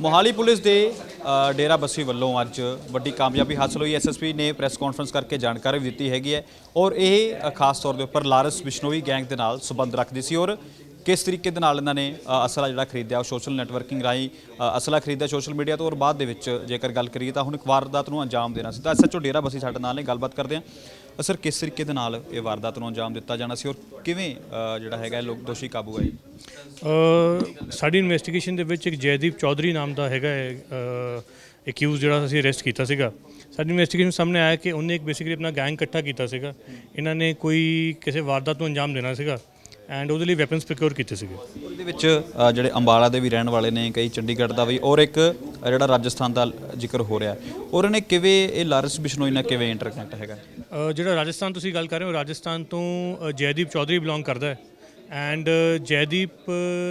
Mohali police ਦੇ ਡੇਰਾ ਬੱਸੀ ਵੱਲੋਂ ਅੱਜ ਵੱਡੀ ਕਾਮਯਾਬੀ ਹਾਸਲ ਹੋਈ। ਐਸਐਸਪੀ ਨੇ ਪ੍ਰੈਸ ਕਾਨਫਰੰਸ ਕਰਕੇ ਜਾਣਕਾਰੀ ਵੀ ਦਿੱਤੀ ਹੈਗੀ ਹੈ। ਔਰ ਇਹ ਖਾਸ ਤੌਰ ਦੇ ਉੱਪਰ ਲਾਰੈਂਸ ਬਿਸ਼ਨੋਈ ਗੈਂਗ ਦੇ ਨਾਲ ਸੰਬੰਧ ਰੱਖਦੀ ਸੀ। ਔਰ ਕਿਸ ਤਰੀਕੇ ਦੇ ਨਾਲ ਇਹਨਾਂ ਨੇ ਅ, ਅਸਲਾ ਜਿਹੜਾ ਖਰੀਦਿਆ ਉਹ ਸੋਸ਼ਲ ਨੈਟਵਰਕਿੰਗ ਰਾਹੀਂ ਅ, ਅਸਲਾ ਖਰੀਦਿਆ ਸੋਸ਼ਲ ਮੀਡੀਆ ਤੋਂ ਔਰ ਬਾਅਦ ਦੇ ਵਿੱਚ ਜੇਕਰ ਗੱਲ ਕਰੀਏ ਤਾਂ ਹੁਣ ਇੱਕ ਵਾਰਦਾਤ ਨੂੰ ਅੰਜਾਮ ਦੇਣਾ ਸੀ। ਤਾਂ ਐਸਐਚਓ ਡੇਰਾ ਬੱਸੀ ਸਾਡੇ ਨਾਲ ਨੇ ਗੱਲਬਾਤ ਕਰਦੇ ਹਾਂ। ਸਰ ਕਿਸ ਤਰੀਕੇ ਦੇ ਨਾਲ ਇਹ ਵਾਰਦਾਤ ਨੂੰ ਅੰਜਾਮ ਦਿੱਤਾ ਜਾਣਾ ਸੀ ਔਰ ਕਿਵੇਂ ਅ, ਜਿਹੜਾ ਹੈਗਾ ਇਹ ਲੋਕ ਦੋਸ਼ੀ ਕਾਬੂ ਆਏ? ਅ, ਸਾਡੀ ਇਨਵੈਸਟੀਗੇਸ਼ਨ ਦੇ ਵਿੱਚ ਇੱਕ ਜੈਦੀਪ ਚੌਧਰੀ ਨਾਮ ਦਾ ਹੈਗਾ ਅਕਿਊਜ਼ ਜਿਹੜਾ ਅਸੀਂ ਅਰੈਸਟ ਕੀਤਾ ਸੀਗਾ। ਸਾਡੀ ਇਨਵੈਸਟੀਗੇਸ਼ਨ ਸਾਹਮਣੇ ਆਇਆ ਕਿ ਉਹਨੇ ਇੱਕ ਬੇਸਿਕਲੀ ਆਪਣਾ ਗੈਂਗ ਇਕੱਠਾ ਕੀਤਾ ਸੀਗਾ। ਇਹਨਾਂ ਨੇ ਕੋਈ ਕਿਸੇ ਵਾਰਦਾਤ ਨੂੰ ਅੰਜਾਮ ਦੇਣਾ ਸੀਗਾ। ਐਂਡ ਉਹਦੇ ਲਈ ਵੈਪਨਸ ਪ੍ਰੋਕਿਉਰ ਕੀਤੇ ਸੀਗੇ। ਉਹਦੇ ਵਿੱਚ ਅ, ਜਿਹੜੇ ਅੰਬਾਲਾ ਦੇ ਵੀ ਰਹਿਣ ਵਾਲੇ ਨੇ ਕਈ ਚੰਡੀਗੜ੍ਹ ਦਾ ਵੀ ਔਰ ਇੱਕ ਅ, ਜਿਹੜਾ ਰਾਜਸਥਾਨ ਦਾ ਜ਼ਿਕਰ ਹੋ ਰਿਹਾ। ਔਰ ਇਹਨੇ ਕਿਵੇਂ ਇਹ ਲਾਰੈਂਸ ਬਿਸ਼ਨੋਈ ਨਾਲ ਕਿਵੇਂ ਇੰਟਰਕਨੈਕਟ ਹੈਗਾ? ਅ, ਜਿਹੜਾ ਰਾਜਸਥਾਨ ਤੁਸੀਂ ਗੱਲ ਕਰ ਰਹੇ ਹੋ ਰਾਜਸਥਾਨ ਤੋਂ ਅ, ਜੈਦੀਪ ਚੌਧਰੀ ਬਿਲੋਂਗ ਕਰਦਾ ਹੈ। ਐਂਡ ਜੈਦੀਪ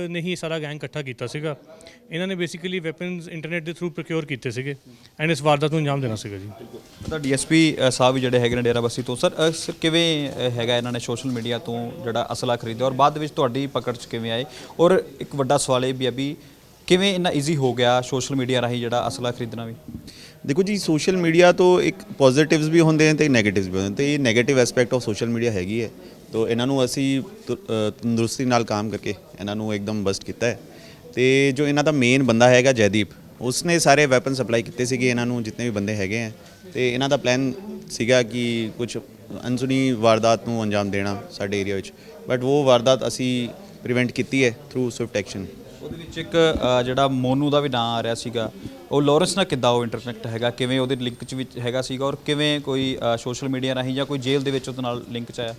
ਨੇ ਹੀ ਸਾਰਾ ਗੈਂਗ ਇਕੱਠਾ ਕੀਤਾ ਸੀਗਾ। ਇਹਨਾਂ ਨੇ ਬੇਸਿਕਲੀ ਵੈਪਨਸ ਇੰਟਰਨੈਟ ਦੇ ਥਰੂ ਪ੍ਰੋਕਿਉਰ ਕੀਤੇ ਸੀਗੇ। ਐਂਡ ਇਸ ਵਾਰਦਾਤ ਨੂੰ ਅੰਜਾਮ ਦੇਣਾ ਸੀਗਾ ਜੀ। ਤਾਂ ਡੀਐਸਪੀ ਸਾਹਿਬ ਵੀ ਜਿਹੜੇ ਹੈਗੇ ਨੇ ਡੇਰਾ ਬੱਸੀ ਤੋਂ। ਸਰ ਕਿਵੇਂ ਹੈਗਾ ਇਹਨਾਂ ਨੇ ਸੋਸ਼ਲ ਮੀਡੀਆ ਤੋਂ ਜਿਹੜਾ ਅਸਲਾ ਖਰੀਦਿਆ? ਔਰ ਬਾਅਦ ਵਿੱਚ ਤੁਹਾਡੀ ਪਕੜ 'ਚ ਕਿਵੇਂ ਆਏ? ਔਰ ਇੱਕ ਵੱਡਾ ਸਵਾਲ ਇਹ ਵੀ ਹੈ ਵੀ ਕਿਵੇਂ ਇੰਨਾ ਈਜ਼ੀ ਹੋ ਗਿਆ ਸੋਸ਼ਲ ਮੀਡੀਆ ਰਾਹੀਂ ਜਿਹੜਾ ਅਸਲਾ ਖਰੀਦਣਾ ਵੀ? ਦੇਖੋ ਜੀ ਸੋਸ਼ਲ ਮੀਡੀਆ ਤੋਂ ਇੱਕ ਪੋਜ਼ਿਟਿਵਸ ਵੀ ਹੁੰਦੇ ਨੇ ਤੇ ਨੈਗੇਟਿਵਸ ਵੀ ਹੁੰਦੇ ਨੇ। ਤੇ ਇਹ negative aspect of social media ਹੈਗੀ ਹੈ। ਤੋ ਇਹਨਾਂ ਨੂੰ ਅਸੀਂ ਤੁ- ਤੰਦਰੁਸਤੀ ਨਾਲ ਕੰਮ ਕਰਕੇ ਇਹਨਾਂ ਨੂੰ ਇੱਕਦਮ ਬਸਟ ਕੀਤਾ ਹੈ। ਤੇ ਜੋ ਇਹਨਾਂ ਦਾ ਮੇਨ ਬੰਦਾ ਹੈਗਾ ਜੈਦੀਪ, ਉਸਨੇ ਸਾਰੇ ਵੈਪਨ ਸਪਲਾਈ ਕੀਤੇ ਸੀਗੇ ਇਹਨਾਂ ਨੂੰ, ਜਿੰਨੇ ਵੀ ਬੰਦੇ ਹੈਗੇ ਆ ਤੇ ਇਹਨਾਂ ਦਾ ਪਲਾਨ ਸੀਗਾ ਕਿ ਕੁਝ ਅਨਸੁਣੀ ਵਾਰਦਾਤ ਨੂੰ ਅੰਜਾਮ ਦੇਣਾ ਸਾਡੇ ਏਰੀਆ ਵਿੱਚ। ਬਟ ਉਹ ਵਾਰਦਾਤ ਅਸੀਂ ਪ੍ਰੀਵੈਂਟ ਕੀਤੀ ਹੈ ਥਰੂ ਸਵਿਫਟ ਐਕਸ਼ਨ ਉਹਦੇ ਵਿੱਚ ਇੱਕ ਜਿਹੜਾ ਮੋਨੂ ਦਾ ਵੀ ਨਾਂ ਆ ਰਿਹਾ ਸੀਗਾ, ਉਹ ਲੋਰੈਂਸ ਨਾਲ ਕਿੱਦਾਂ ਉਹ ਇੰਟਰਕਨੈਕਟ ਹੈਗਾ, ਕਿਵੇਂ ਉਹਦੇ ਲਿੰਕ 'ਚ ਵਿੱਚ ਹੈਗਾ ਸੀਗਾ, ਔਰ ਕਿਵੇਂ ਕੋਈ ਸੋਸ਼ਲ ਮੀਡੀਆ ਰਾਹੀਂ ਜਾਂ ਕੋਈ ਜੇਲ੍ਹ ਦੇ ਵਿੱਚ ਉਹਦੇ ਨਾਲ ਲਿੰਕ 'ਚ ਆਇਆ?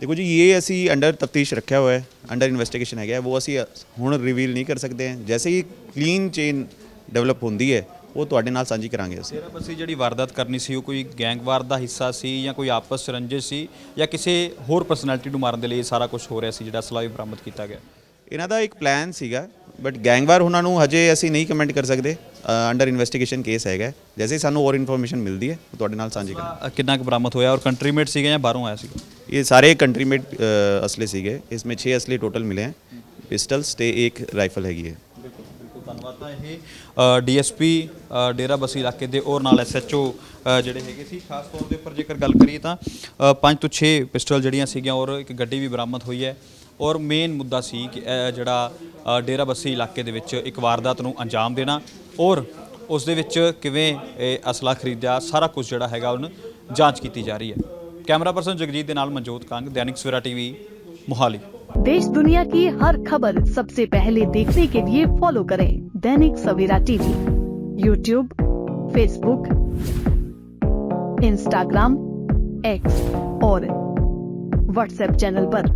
ਦੇਖੋ ਜੀ ਇਹ ਅਸੀਂ ਅੰਡਰ ਤਫਤੀਸ਼ ਰੱਖਿਆ ਹੋਇਆ ਹੈ ਅੰਡਰ ਇਨਵੈਸਟੀਗੇਸ਼ਨ ਹੈਗਾ ਹੈ, ਉਹ ਅਸੀਂ ਹੁਣ ਰਿਵੀਲ ਨਹੀਂ ਕਰ ਸਕਦੇ ਹਾਂ। ਜੈਸੇ ਹੀ ਕਲੀਨ ਚੇਨ ਡਿਵੈਲਪ ਹੁੰਦੀ ਹੈ ਉਹ ਤੁਹਾਡੇ ਨਾਲ ਸਾਂਝੀ ਕਰਾਂਗੇ ਅਸੀਂ। ਡੇਰਾ ਬੱਸੀ ਜਿਹੜੀ ਵਾਰਦਾਤ ਕਰਨੀ ਸੀ ਉਹ ਕੋਈ ਗੈਂਗਵਾਰ ਦਾ ਹਿੱਸਾ ਸੀ ਜਾਂ ਕੋਈ ਆਪਸ 'ਚ ਰੰਜਿਸ਼ ਸੀ ਜਾਂ ਕਿਸੇ ਹੋਰ ਪਰਸਨੈਲਿਟੀ ਨੂੰ ਮਾਰਨ ਦੇ ਲਈ ਇਹ ਸਾਰਾ ਕੁਝ ਹੋ ਰਿਹਾ ਸੀ ਜਿਹੜਾ ਅਸਲਾ ਵੀ ਬਰਾਮਦ ਕੀਤਾ ਗਿਆ। ਇਹਨਾਂ ਦਾ ਇੱਕ ਪਲਾਨ ਸੀਗਾ ਬਟ ਗੈਂਗਵਾਰ ਉਹਨਾਂ ਨੂੰ ਹਜੇ ਅਸੀਂ ਨਹੀਂ ਕਮੈਂਟ ਕਰ ਸਕਦੇ ਅੰਡਰ ਇਨਵੈਸਟੀਗੇਸ਼ਨ ਕੇਸ ਹੈਗਾ ਜੈਸੇ ਹੀ ਸਾਨੂੰ ਹੋਰ ਇਨਫੋਰਮੇਸ਼ਨ ਮਿਲਦੀ ਹੈ ਤੁਹਾਡੇ ਨਾਲ ਸਾਂਝੀ ਕਰਾਂਗੇ। ਕਿੰਨਾ ਕੁ ਬਰਾਮਦ ਹੋਇਆ ਔਰ ਕੰਟਰੀਮੇਟ ਸੀਗੇ ਜਾਂ ਬਾਹਰੋਂ ਆਇਆ ਸੀ ਇਹ ਸਾਰੇ ਕੰਟਰੀਮੇਟ ਅਸਲੇ ਸੀਗੇ। ਇਸ ਵਿੱਚ 6 ਅਸਲੇ ਟੋਟਲ ਮਿਲੇ ਹਨ ਪਿਸਟਲਸ ਤੇ ਇੱਕ ਰਾਈਫਲ ਹੈਗੀ ਹੈ। ਧੰਨਵਾਦ ਤਾਂ ਇਹ ਡੀਐਸਪੀ ਡੇਰਾ ਬਸੀ ਇਲਾਕੇ ਦੇ ਹੋਰ ਨਾਲ ਐਸਐਚਓ ਜਿਹੜੇ ਹੈਗੇ ਸੀ। ਖਾਸ ਤੌਰ ਦੇ ਉੱਪਰ ਜੇਕਰ ਗੱਲ ਕਰੀਏ ਤਾਂ 5 ਤੋਂ 6 ਪਿਸਟਲ ਜਿਹੜੀਆਂ ਸੀਗੀਆਂ ਔਰ ਇੱਕ ਗੱਡੀ ਵੀ ਬਰਾਮਦ ਹੋਈ ਹੈ। ਔਰ ਮੇਨ ਮੁੱਦਾ ਸੀ ਕਿ ਇਹ ਜਿਹੜਾ ਅ, ਡੇਰਾ ਬਸੀ ਇਲਾਕੇ ਦੇ ਵਿੱਚ ਇੱਕ ਵਾਰਦਾਤ ਨੂੰ ਅੰਜਾਮ ਦੇਣਾ ਔਰ ਉਸ ਦੇ ਵਿੱਚ ਕਿਵੇਂ ਇਹ ਅਸਲਾ ਖਰੀਦਿਆ ਸਾਰਾ ਕੁਝ ਜਿਹੜਾ ਹੈਗਾ ਉਹਨੂੰ ਜਾਂਚ ਕੀਤੀ ਜਾ ਰਹੀ ਹੈ ਕੈਮਰਾ ਪਰਸਨ ਜਗਜੀਤ ਦੇ ਨਾਲ ਮਨਜੋਤ ਕੰਗ ਦੈਨਿਕ ਸਵੇਰਾ ਟੀਵੀ ਮੋਹਾਲੀ देश दुनिया की हर खबर सबसे पहले देखने के लिए फॉलो करें Dainik Savera TV YouTube Facebook Instagram X और व्हाट्सएप चैनल पर।